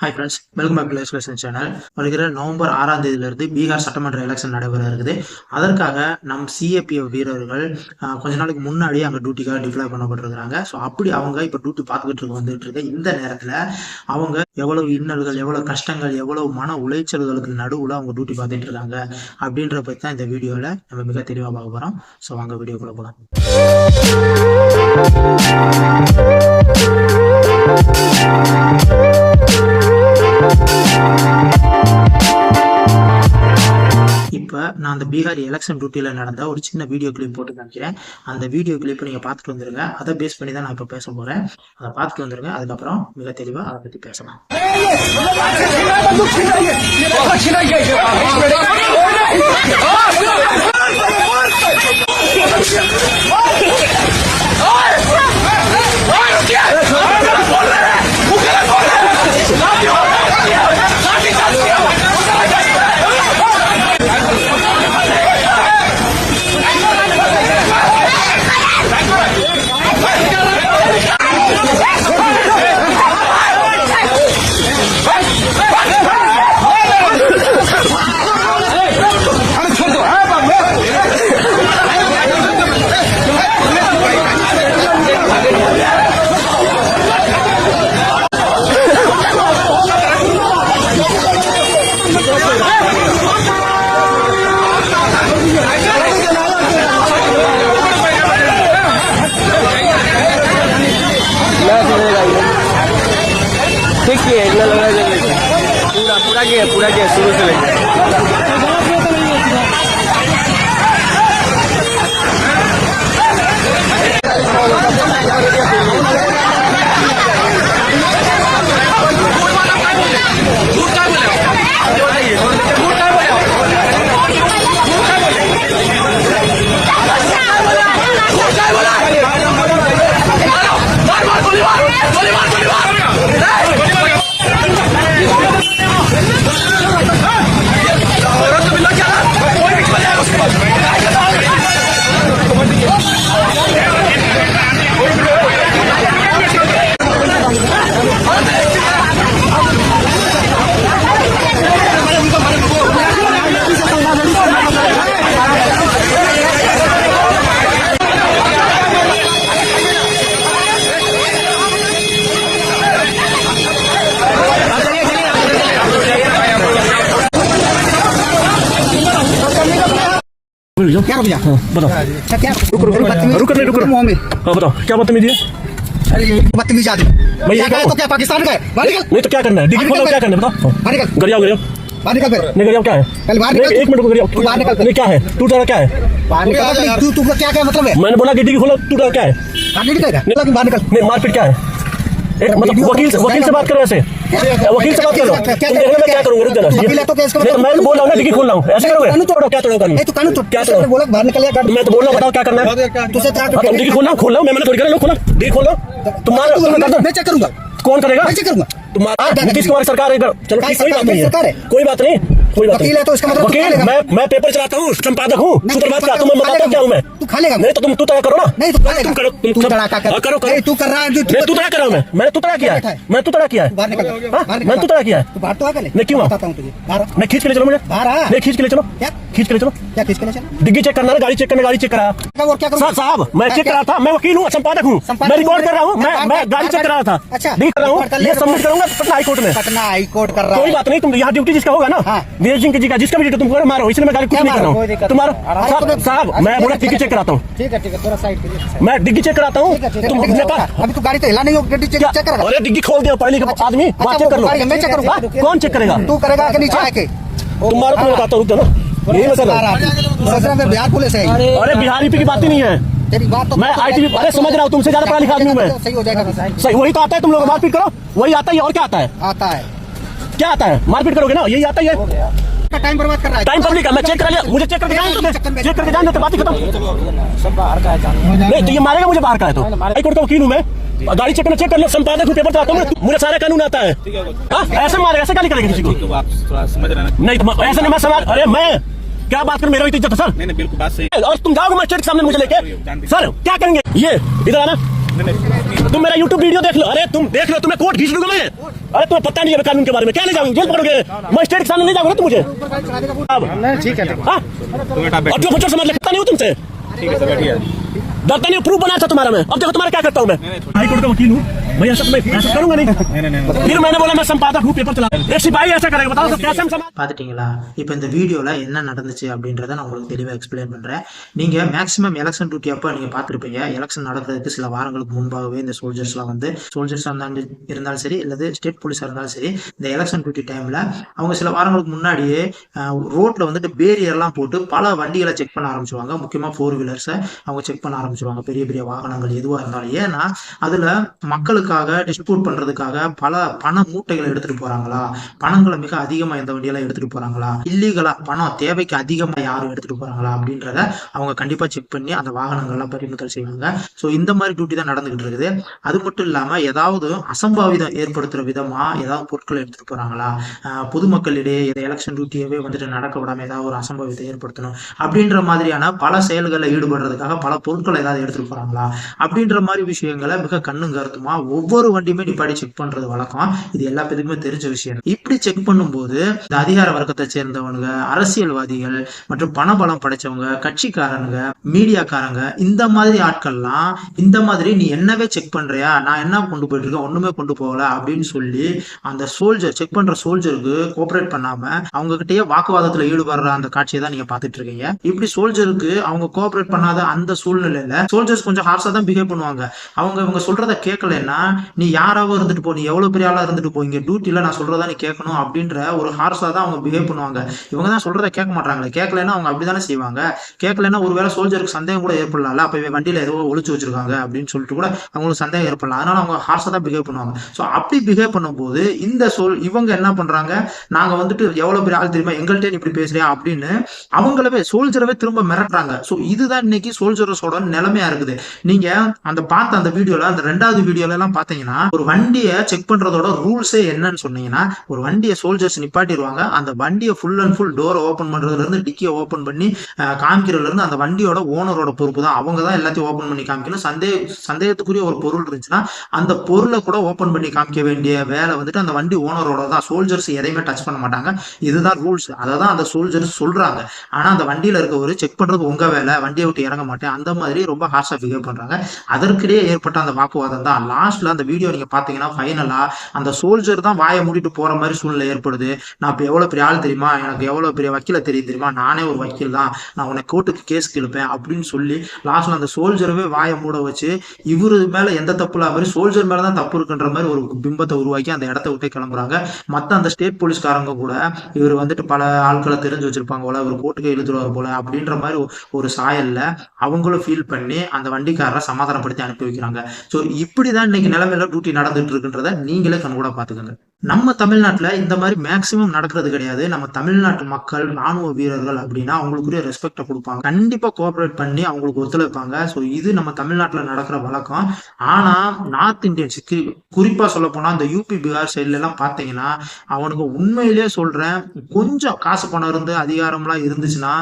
Hi friends welcome back to channel வருகிற November ஆறாம் தேதியிலிருந்து பீகார் சட்டமன்ற எலெக்ஷன் நடைபெற இருக்குது. அதற்காக நம் சிஏபிஎஃப் வீரர்கள் கொஞ்ச நாளைக்கு முன்னாடி அங்கே டியூட்டிக்காக டிப்ளாய் பண்ணப்பட்டிருக்கிறாங்க. ஸோ அப்படி அவங்க இப்போ டியூட்டி பார்த்துக்கிட்டு இருக்க வந்துட்டு இருக்க இந்த நேரத்தில் அவங்க எவ்வளவு இன்னல்கள் எவ்வளவு கஷ்டங்கள் எவ்வளவு மன உளைச்சல்களுக்கு நடுவில் அவங்க டியூட்டி பார்த்துட்டு இருக்காங்க அப்படின்ற பற்றி தான் இந்த வீடியோவில் நம்ம மிக தெளிவாக பார்க்க போகிறோம் ஸோ வாங்க வீடியோக்குள்ளே போகலாம் இப்போ நான் அந்த பீகார் எலெக்ஷன் டியூட்டியில் நடந்த ஒரு சின்ன வீடியோ கிளிப் போட்டு காமிக்கிறேன் அந்த வீடியோ கிளிப்பை நீங்கள் பார்த்துட்டு வந்துருங்க அதை பேஸ் பண்ணி தான் நான் இப்போ பேச போகிறேன் அதை பார்த்துட்டு வந்துருங்க அதுக்கப்புறம் மிக தெளிவாக அதை பற்றி பேசலாம் Yeah! हो बताओ। क्या रुक रुक रुक रुक हाँ बताओ। क्या बदतमीजी है? बदतमीज आदमी। क्या तो क्या पाकिस्तान नहीं तो क्या करना है? डिग्री खोलो क्या करना है? बताओ। बाहर निकल। गरियाओ गरियाओ। बाहर निकल फिर नहीं गरियाओ क्या है? पहले बाहर निकल। एक मिनट को गरियाओ। बाहर निकल। नहीं क्या है? टूटा हुआ क्या है? तू तू क्या क्या मतलब है? मैंने बोला कि डिग्री खोलो टूटा क्या है? बाहर निकल बाहर निकल। नहीं मारपीट क्या है? मतलब वकील वकील से बात करो ऐसे वकील से बात करो क्या- क्या- तुम क्या करूँगा रुक जाना। वकील है तो मैं बोल रहा हूँ ना डिग्री खोल रहा हूँ। ऐसे करोगे? कानून तोड़ो। क्या तोड़ो कानून तू कानून तोड़ क्या तोड़ो बोला बाहर निकल जा मैं तो बोल रहा हूँ बताओ क्या करना है। तुझसे क्या हाँ, तुम डिग्री खोलना खोल लो मैं मैंने थोड़ी करा लो खोलो डिग्री खोल रहा तू- तुम्हारा मैं चेक करूँगा। कौन करेगा? मैं चेक करूँगा। तुम्हारा हाँ, नीतीश कुमार सरकार है चलो कोई बात नहीं है। है। कोई बात नहीं कोई बात वकील है तो इसका मतलब वकील मैं मैं पेपर चलाता हूँ संपादक हूँ। नहीं, सूत्रबाज तू क्या तुम्हें बताता क्या हूँ मैं? तू खा लेगा। नहीं तो तुम तू तड़ा करो ना। नहीं तू तुम करो तुम तू हाँ, करो। करो तू कर रहा है मैं तू तड़ा कर रहा हूँ मैं। मैंने तू तड़ा किया है। है। मैं तू तड़ा किया है। बाहर निकल। हाँ, बाहर मैं तू तड़ा किया है। बाहर तो आ नहीं, क्यों? बताता हूँ तुझे। नहीं खींच के ले चलो मुझे। बाहर आ। नहीं खींच के ले चलो। खींच के ले चलो। क्या किसके लिए चला? डिग्गी चेक करना गाड़ी चेक करना गाड़ी चेक करा। क्या और क्या साहब मैं चेक कर रहा था। मैं वकील हूँ संपादक हूँ। मैं रिकॉर्ड कर रहा हूँ। मैं मैं गाड़ी चेक कर रहा था। अच्छा, डिग्री कर रहा हूँ। ये सबमिट रिकॉर्ड। करूँगा पटना हाई कोर्ट में। पटना हाई कोर्ट कर रहा कोई बात नहीं तुम यहाँ ड्यूटी जिसका होगा ना हाँ। वीर सिंह जी का जिसका भी ड्यूटी तुम मारो इसलिए मैं गाड़ी कुछ क्या नहीं कर रहा हूँ। तुम्हारा साहब मैं बोला है, टिकट चेक कराता हूँ। ठीक है ठीक है थोड़ा साइड मैं डिग्गी चेक कराता हूँ? है है तुम अपने पास अभी तू गाड़ी तो हिला नहीं हो गड्डी चेक चेक करेगा अरे डिग्गी खोल दिया पढ़े लिखे अच्छा, आदमी अच्छा, वहाँ चेक कर लो। मैं चेक करूँगा हाँ, कौन चेक करेगा? तू करेगा कि नीचे आके? तुम मारो तुम्हें बताता हूँ रुक जाओ ना। यही है। रहा बिहार पुलिस है। अरे बिहारी पी की बात ही नहीं है। तेरी बात तो मैं अरे समझ रहा हूँ, तुमसे ज़्यादा पढ़ा लिखा आदमी मैं। सही हो जाएगा सही वही तो आता है तुम लोग मारपीट करो वही आता है और क्या आता है? आता है। क्या आता है? मारपीट करोगे ना यही आता है टाइम बर्बाद कर रहा है। टाइम पब्लिक है मैं चेक करा लिया मुझे चेक करके जान देते चेक करके जान देते बात ही खत्म। नहीं तो ये मारेगा मुझे बाहर का है तो। हाई कोर्ट का वकील हूँ मैं। गाड़ी चेक करना चेक कर लो संपादक हूँ पेपर चलाता हूँ मुझे सारा कानून आता है। हाँ, ऐसे मारेगा ऐसे गाली करेगा किसी को? आप थोड़ा समझ रहे नहीं तो ऐसे नहीं मैं समझ अरे मैं क्या बात कर? मेरा भी तो इज़्ज़त है सर। नहीं नहीं बिल्कुल बात सही और तुम जाओगे मजिस्ट्रेट के सामने मुझे लेके? सर क्या करेंगे? ये इधर आना। तुम मेरा यूट्यूब वीडियो देख लो। अरे तुम देख लो तुम्हें कोर्ट खींच लूँगा मैं। अरे तुम्हें पता नहीं है कानून के बारे में। क्या ले जाओगे जेल पकड़ोगे? मजिस्ट्रेट के सामने नहीं जाऊँगा तुम मुझे? ठीक है हाँ? और जो बच्चों समझ लगता नहीं हो तुमसे? डरता नहीं प्रूफ बनाया था तुम्हारा मैं अब देखो तुम्हारा क्या करता हूँ मैं हाई कोर्ट का वकील हूँ मैं ऐसा मैं ऐसा करूंगा नहीं फिर मैंने बोला मैं संपादक हूँ पेपर चला एक सिपाही ऐसा करेगा बताओ तो कैसे हम समाज பார்த்துட்டிங்களா இப்போ இந்த வீடியோவில் என்ன நடந்துச்சு அப்படின்றத நான் உங்களுக்கு தெளிவாக எக்ஸ்பிளைன் பண்ணுறேன் நீங்கள் மேக்ஸிமம் எலெக்ஷன் டியூட்டி அப்போ நீங்கள் பார்த்துருப்பீங்க எலெக்ஷன் நடக்கிறதுக்கு சில வாரங்களுக்கு முன்பாகவே இந்த சோல்ஜர்ஸ்லாம் வந்து சோல்ஜர்ஸாக இருந்தாலும் இருந்தாலும் சரி இல்லது ஸ்டேட் போலீஸாக இருந்தாலும் சரி இந்த எலெக்ஷன் டியூட்டி டைமில் அவங்க சில வாரங்களுக்கு முன்னாடியே ரோட்டில் வந்துட்டு பேரியர்லாம் போட்டு பல வண்டிகளை செக் பண்ண ஆரம்பிச்சுவாங்க முக்கியமாக ஃபோர் வீலர்ஸை அவங்க செக் பண்ண ஆரம்பிச்சிருவாங்க. பெரிய பெரிய வாகனங்கள் எதுவாக இருந்தாலும். ஏன்னா அதில் மக்களுக்காக டிஸ்ட்ரிபியூட் பண்ணுறதுக்காக பல பண மூட்டைகளை எடுத்துகிட்டு போகிறாங்களா பணங்களை மிக அதிகமாக இந்த வண்டியெல்லாம் எடுத்துகிட்டு போகிறாங்களா இல்லீகலாக பணம் தேவைக்கு அதிகமாக யாரும் எடுத்துகிட்டு போகிறாங்களா அப்படின்றத அவங்க கண்டிப்பாக செக் பண்ணி அந்த வாகனங்கள்லாம் பறிமுதல் செய்வாங்க. ஸோ இந்த மாதிரி டியூட்டி தான் நடந்துகிட்டு இருக்குது. அது மட்டும் இல்லாமல் ஏதாவது அசம்பாவிதம் ஏற்படுத்துகிற விதமாக ஏதாவது பொருட்களை எடுத்துகிட்டு போகிறாங்களா பொதுமக்களிடையே இதை எலெக்ஷன் டியூட்டியவே வந்துட்டு நடக்க விடாமல் ஏதாவது ஒரு அசம்பாவிதத்தை ஏற்படுத்தணும். அப்படின்ற மாதிரியான பல செயல்களில் ஈடுபடுறதுக்காக பல பொருட்களை ஏதாவது எடுத்துட்டு போறாங்களா? அப்படின்ற மாதிரி விஷயங்களை மிக கண்ணும் கருத்துமா ஒவ்வொரு வண்டியுமே நிப்பாடி செக் பண்றது வழக்கம். இது எல்லா பேருக்குமே தெரிஞ்ச விஷயம். இப்படி செக் பண்ணும்போது இந்த அதிகார வர்க்கத்தை சேர்ந்தவனுங்க அரசியல்வாதிகள் மற்றும் பணபலம் படைச்சவங்க கட்சிக்காரனுங்க மீடியாக்காரங்க இந்த மாதிரி ஆட்கள்லாம் இந்த மாதிரி நீ என்னவே செக் பண்றியா? நான் என்ன கொண்டு போயிட்டு இருக்கேன்? ஒண்ணுமே கொண்டு போகல அப்படின்னு சொல்லி அந்த சோல்ஜர் செக் பண்ற சோல்ஜருக்கு கோஆபரேட் பண்ணாம அவங்க கிட்டயே வாக்குவாதத்துல ஈடுபடுற அந்த காட்சியை தான் நீங்க பாத்துட்டு இருக்கீங்க. இப்படி சோல்ஜருக்கு அவங்க கோஆபரேட் பண்ணாத அந்த சூழ்நிலையில சோல்ஜர்ஸ் கொஞ்சம் ஹார்ஷா தான் பிஹேவ் பண்ணுவாங்க. அவங்க இவங்க சொல்றத கேட்கலன்னா நீ யாராவது இருந்துட்டு போ நீ எவ்வளவு பெரிய ஆளா இருந்துட்டு போ இங்க டியூட்டில நான் சொல்றதா நீ கேட்கணும் அப்படின்ற ஒரு ஹார்ஷா தான் அவங்க பிஹேவ் பண்ணுவாங்க. இவங்க தான் சொல்றத கேட்க மாட்டாங்களே கேட்கலன்னா அவங்க அப்படிதானே செய்வாங்க? கேட்கலன்னா ஒருவேளை சோல்ஜருக்கு சந்தேகம் கூட ஏற்படலாம்ல? அப்ப வண்டியில ஏதோ ஒழிச்சு வச்சிருக்காங்க அப்படின்னு சொல்லிட்டு கூட அவங்களுக்கு சந்தேகம் ஏற்படலாம். அதனால அவங்க ஹார்ஷா தான் பிஹேவ் பண்ணுவாங்க. ஸோ அப்படி பிஹேவ் பண்ணும்போது இந்த சொல் இவங்க என்ன பண்றாங்க? நாங்க வந்துட்டு எவ்வளவு பெரிய ஆள் தெரியுமா? எங்கள்கிட்ட நீ இப்படி பேசுறியா? அப்படின்னு அவங்களவே சோல்ஜரவே திரும்ப மிரட்டுறாங்க. ஸோ இதுதான் இன்னைக்கு சோல்ஜர்ஸோட நிலைமையா இருக்குது. நீங்க அந்த பார்த்த அந்த வீடியோல அந்த ரெண்டாவது வீடியோல எல்லாம் பாத்தீங்கன்னா ஒரு வண்டியை செக் பண்றதோட ரூல்ஸே என்னன்னு சொன்னீங்கன்னா ஒரு வண்டியை சோல்ஜர்ஸ் நிப்பாட்டிடுவாங்க. அந்த வண்டியை ஃபுல் அண்ட் ஃபுல் டோரை ஓப்பன் பண்றதுல இருந்து டிக்கியை ஓப்பன் பண்ணி காமிக்கிறதுல இருந்து அந்த வண்டியோட ஓனரோட பொறுப்பு தான். அவங்க தான் எல்லாத்தையும் ஓப்பன் பண்ணி காமிக்கணும். சந்தேக சந்தேகத்துக்குரிய ஒரு பொருள் இருந்துச்சுன்னா அந்த பொருளை கூட ஓப்பன் பண்ணி காமிக்க வேண்டிய வேலை வந்துட்டு அந்த வண்டி ஓனரோட தான். சோல்ஜர்ஸ் எதையுமே டச் பண்ண மாட்டாங்க. இதுதான் ரூல்ஸ் அதை தான் அந்த சோல்ஜர்ஸ் சொல்றாங்க. ஆனா அந்த வண்டியில இருக்க ஒரு செக் பண்றது உங்க வேலை. வண்டியை விட்டு இறங்க மாட்டேன். அந்த மாதிரி ரொம்ப ஹார்ஷா பிஹேவ் பண்றாங்க. அதற்கிடையே ஏற்பட்ட அந்த வாக்குவாதம் தான். லாஸ்ட்ல அந்த வீடியோ நீங்க பாத்தீங்கன்னா ஃபைனலா அந்த சோல்ஜர் தான் வாயை மூடிட்டு போற மாதிரி சூழ்நிலை ஏற்படுது. நான் இப்போ எவ்வளவு பெரிய ஆள் தெரியுமா? எனக்கு எவ்வளவு பெரிய வக்கீல தெரியும் தெரியுமா? நானே ஒரு வக்கீல் தான். நான் உன்னை கோர்ட்டுக்கு கேஸ் இழுப்பேன் அப்படின்னு சொல்லி லாஸ்ட்ல அந்த சோல்ஜரவே வாயை மூட வச்சு இவரு மேல எந்த தப்பு இல்லாத மாதிரி சோல்ஜர் மேல தான் தப்பு இருக்குன்ற மாதிரி ஒரு பிம்பத்தை உருவாக்கி அந்த இடத்த விட்டு கிளம்புறாங்க. மத்த அந்த ஸ்டேட் போலீஸ்காரங்க கூட இவர் வந்துட்டு பல ஆட்களை தெரிஞ்சு வச்சிருப்பாங்க போல இவர் கோர்ட்டுக்கு இழுத்துருவார் போல அப்படின்ற மாதிரி ஒரு- ஒரு சாயல்ல அவங்களும் ஃபீல் பண்ணி அந்த வண்டிக்காரரை சமாதானப்படுத்தி அனுப்பி வைக்கிறாங்க. ஸோ இப்படிதான் இன்னைக்கு நிலைமையில டியூட்டி நடந்துட்டு இருக்குன்றத நீங்களே கண்கூட பாத்துக்கோங்க நம்ம தமிழ்நாட்டில் இந்த மாதிரி மேக்சிமம் நடக்கிறது கிடையாது. நம்ம தமிழ்நாட்டு மக்கள் ராணுவ வீரர்கள் அப்படின்னா அவங்களுக்குரிய ரெஸ்பெக்டை கொடுப்பாங்க. கண்டிப்பாக கோஆப்ரேட் பண்ணி அவங்களுக்கு ஒத்துழைப்பாங்க. ஸோ இது நம்ம தமிழ்நாட்டில் நடக்கிற வழக்கம். ஆனால் நார்த் இந்தியன்ஸ் குறிப்பாக சொல்ல போனால் இந்த யூபி பீகார் சைட்லலாம் பார்த்தீங்கன்னா அவனுக்கு உண்மையிலேயே சொல்கிறேன் கொஞ்சம் காசு பணம் இருந்து அதிகாரம்லாம் இருந்துச்சுன்னா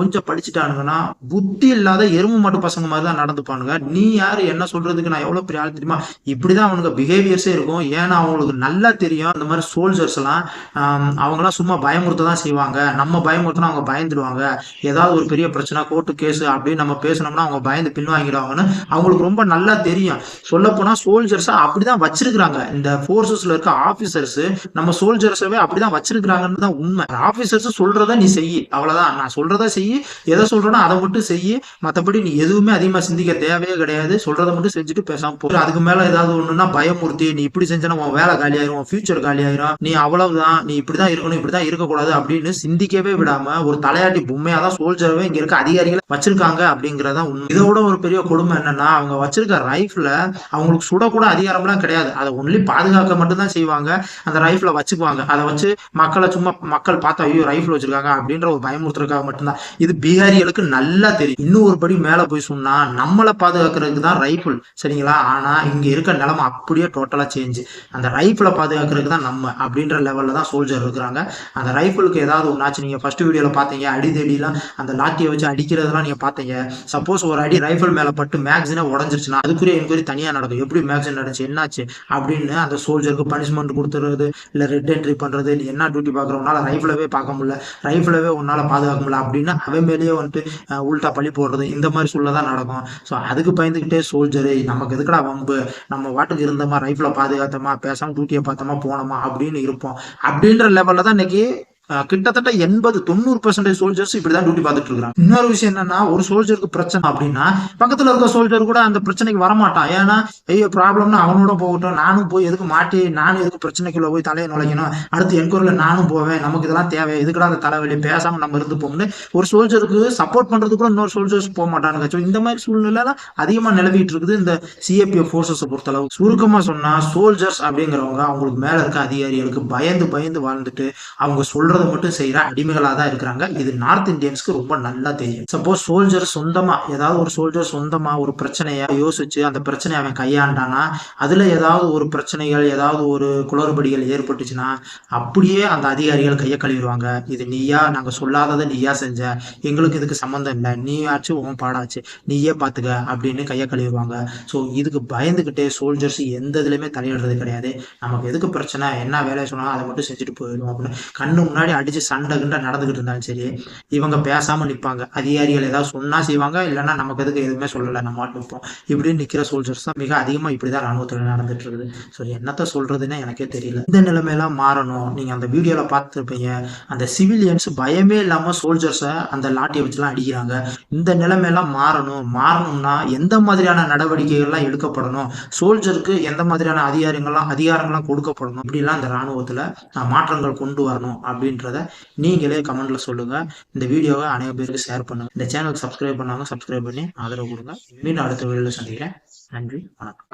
கொஞ்சம் படிச்சுட்டானுங்கன்னா புத்தி இல்லாத எறும்பு மாட்டு பசங்க மாதிரி தான் நடந்துப்பானுங்க. நீ யார்? என்ன சொல்கிறதுக்கு நான் எவ்வளோ பெரிய ஆள் தெரியுமா? இப்படி தான் அவனுக்கு பிஹேவியர்ஸே இருக்கும். ஏன்னா அவங்களுக்கு நல்லா தெரியும். இந்த மாதிரி சோல்ஜர்ஸ் எல்லாம் ஆம், அவங்கெல்லாம் சும்மா பயமுறுத்த தான் செய்வாங்க. நம்ம பயமுறுத்தினா அவங்க பயந்துடுவாங்க ஏதாவது ஒரு பெரிய பிரச்சனை கோர்ட்டு கேஸ் அப்படின்னு நம்ம பேசினோம்னா அவங்க பயந்து பின்வாங்கிடுவாங்கன்னு அவங்களுக்கு ரொம்ப நல்லா தெரியும். சொல்ல போனா சோல்ஜர்ஸை அப்படிதான் வச்சிருக்கிறாங்க. இந்த போர்சஸ்ல இருக்க ஆபீசர்ஸ் நம்ம சோல்ஜர்ஸவே அப்படிதான் வச்சிருக்கிறாங்கன்னு தான் உண்மை. ஆபீசர்ஸ் சொல்றத நீ செய் அவ்வளவுதான். நான் சொல்றத செய் எதை சொல்றேனோ அதை மட்டும் செய் மத்தபடி நீ எதுவுமே அதிகமா சிந்திக்க தேவையே கிடையாது. சொல்றத மட்டும் செஞ்சுட்டு பேசாம போ. அதுக்கு மேல ஏதாவது ஒண்ணுன்னா பயமுறுத்தி நீ இப்படி செஞ்சனா உன் வேலை காலியாயிரும். ஃபியூச்சர் காலியாயிரும் நீ அவ்வளவுதான் நீ இப்படிதான் இருக்கணும் இப்படிதான் இருக்கக்கூடாது அப்படின்னு சிந்திக்கவே விடாம ஒரு தலையாட்டி பொம்மையா தான் சோல்ஜரவே இங்க இருக்க அதிகாரிகளை வச்சிருக்காங்க அப்படிங்கறதா உண்மை. இதோட ஒரு பெரிய கொடுமை என்னன்னா அவங்க வச்சிருக்க ரைஃபிள அவங்களுக்கு சுடக்கூட அதிகாரம்லாம் கிடையாது. அதை ஒன்லி பாதுகாக்க மட்டும்தான் செய்வாங்க. அந்த ரைஃபிள வச்சுக்குவாங்க. அதை வச்சு மக்களை சும்மா மக்கள் பார்த்தா ஐயோ ரைஃபிள் வச்சிருக்காங்க அப்படின்ற ஒரு பயமுறுத்துறதுக்காக மட்டும்தான். இது பீகாரிகளுக்கு நல்லா தெரியும். இன்னும் ஒரு படி மேல போய் சொன்னா நம்மளை பாதுகாக்கிறதுக்கு தான் ரைஃபிள் சரிங்களா? ஆனா இங்க இருக்க நிலைமை அப்படியே டோட்டலா சேஞ்ச் அந்த ரைஃபிளை பாதுகாக்க பாதுகாக்கிறதுக்கு தான் நம்ம அப்படின்ற லெவலில் தான் சோல்ஜர் இருக்கிறாங்க. அந்த ரைஃபிளுக்கு ஏதாவது ஒன்றாச்சு நீங்கள் ஃபஸ்ட்டு வீடியோவில் பார்த்தீங்க அடி தேடிலாம் அந்த லாட்டியை வச்சு அடிக்கிறதெல்லாம் நீங்கள் பார்த்தீங்க. சப்போஸ் ஒரு அடி ரைஃபிள் மேலே பட்டு மேக்ஸினே உடஞ்சிருச்சுன்னா அதுக்குரிய என்கொயரி தனியாக நடக்கும். எப்படி மேக்ஸின் நடந்துச்சு என்னாச்சு அப்படின்னு அந்த சோல்ஜருக்கு பனிஷ்மெண்ட் கொடுத்துறது இல்லை ரெட் என்ட்ரி பண்ணுறது இல்லை என்ன டியூட்டி பார்க்குறவனால ரைஃபிளவே பார்க்க முடியல ரைஃபிளவே உன்னால் பாதுகாக்க முடியல அப்படின்னு அவன் மேலேயே வந்துட்டு உள்டா பழி போடுறது இந்த மாதிரி சூழ்நிலை தான் நடக்கும். ஸோ அதுக்கு பயந்துக்கிட்டே சோல்ஜரு நமக்கு எதுக்குடா வம்பு? நம்ம வாட்டுக்கு இருந்தோமா ரைஃபிளை பாதுகாத்தமா பேசாமல் டியூட்டியை பார்த்தோமா போனோமா அப்படின்னு இருப்போம். அப்படின்ற லெவலில் தான் இன்னைக்கு கிட்டத்தட்ட எண்பது தொண்ணூறு பர்சன்டேஜ் சோல்ஜர்ஸ் இப்படிதான் டியூட்டி பார்த்துட்டு இருக்காங்க இன்னொரு விஷயம் என்னன்னா ஒரு சோல்ஜருக்கு பிரச்சனை அப்படின்னா பக்கத்துல இருக்க சோல்ஜர் கூட அந்த பிரச்சனைக்கு வரமாட்டான். ஏன்னா ஐயோ ப்ராப்ளம்னு அவனோட போகட்டும். நானும் போய் எதுக்கு மாட்டி நானும் எதுக்கு பிரச்சனைக்குள்ள போய் தலையை நுழைக்கணும்? அடுத்து என்கொயரில் நானும் போவேன். நமக்கு இதெல்லாம் தேவை. எதுக்குடா அந்த தலைவலி? பேசாம நம்ம இருந்து போகணும்னு ஒரு சோல்ஜருக்கு சப்போர்ட் பண்றது கூட இன்னொரு சோல்ஜர்ஸ் போக மாட்டானுங்க. So, இந்த மாதிரி சூழ்நிலைலாம் அதிகமா நிலவிட்டு இருக்குது இந்த சிஏபிஎஃப் ஃபோர்ஸஸை பொறுத்தளவு. சுருக்கமா சொன்னா சோல்ஜர்ஸ் அப்படிங்கிறவங்க அவங்களுக்கு மேல இருக்க அதிகாரிகளுக்கு பயந்து பயந்து வாழ்ந்துட்டு அவங்க சொல்றது மட்டும் செய்யற அடிமைகளாக தான் இருக்கிறாங்க. இது நார்த் இந்தியன்ஸ்க்கு ரொம்ப நல்லா தெரியும். சப்போஸ் சோல்ஜர் சொந்தமா ஏதாவது ஒரு சோல்ஜர் சொந்தமா ஒரு பிரச்சனையை யோசிச்சு அந்த பிரச்சனையை அவன் கையாண்டானா அதுல ஏதாவது ஒரு பிரச்சனைகள் ஏதாவது ஒரு குளறுபடிகள் ஏற்பட்டுச்சுன்னா அப்படியே அந்த அதிகாரிகள் கையை கழுவிடுவாங்க. இது நீயா நாங்க சொல்லாததை நீயா செஞ்ச எங்களுக்கு இதுக்கு சம்மந்தம் இல்லை. நீ ஆச்சு உன் பாடாச்சு நீயே பாத்துக்க அப்படின்னு கையை கழுவிடுவாங்க. ஸோ இதுக்கு பயந்துகிட்டே சோல்ஜர்ஸ் எந்த இதுலையுமே தலையிடுறது கிடையாது. நமக்கு எதுக்கு பிரச்சனை? என்ன வேலையை சொன்னாலும் அதை மட்டும் செஞ்சுட்டு போயிடும் அப்படின்னு. கண்ணு முன்னாடி முன்னாடி அடிச்சு சண்டை கிண்டை நடந்துகிட்டு இருந்தாலும் சரி இவங்க பேசாம நிற்பாங்க அதிகாரிகள் ஏதாவது சொன்னா செய்வாங்க இல்லைன்னா நமக்கு எதுக்கு எதுவுமே சொல்லலை நம்ம நிற்போம் இப்படின்னு நிற்கிற சோல்ஜர்ஸ் தான் மிக அதிகமாக இப்படிதான் ராணுவத்தில் நடந்துட்டு இருக்குது. ஸோ என்னத்த சொல்றதுன்னு எனக்கே தெரியல. இந்த நிலைமையெல்லாம் மாறணும். நீங்க அந்த வீடியோல பார்த்துருப்பீங்க. அந்த சிவிலியன்ஸ் பயமே இல்லாமல் சோல்ஜர்ஸை அந்த லாட்டியை வச்சுலாம் அடிக்கிறாங்க. இந்த நிலைமையெல்லாம் மாறணும். மாறணும்னா எந்த மாதிரியான நடவடிக்கைகள்லாம் எடுக்கப்படணும்? சோல்ஜருக்கு எந்த மாதிரியான அதிகாரங்கள்லாம் அதிகாரங்கள்லாம் கொடுக்கப்படணும்? இப்படிலாம் இந்த ராணுவத்தில் மாற்றங்கள் கொண்டு வரணும் அப்படின்றத நீங்களே கமெண்ட்ல சொல்லுங்க. இந்த வீடியோவை அநேக பேருக்கு ஷேர் பண்ணுங்க. இந்த சேனலுக்கு சப்ஸ்கிரைப் பண்ணாங்க சப்ஸ்கிரைப் பண்ணி ஆதரவு கொடுங்க. மீண்டும் அடுத்த வீடியோவில் சந்திக்கிறேன். நன்றி. வணக்கம்.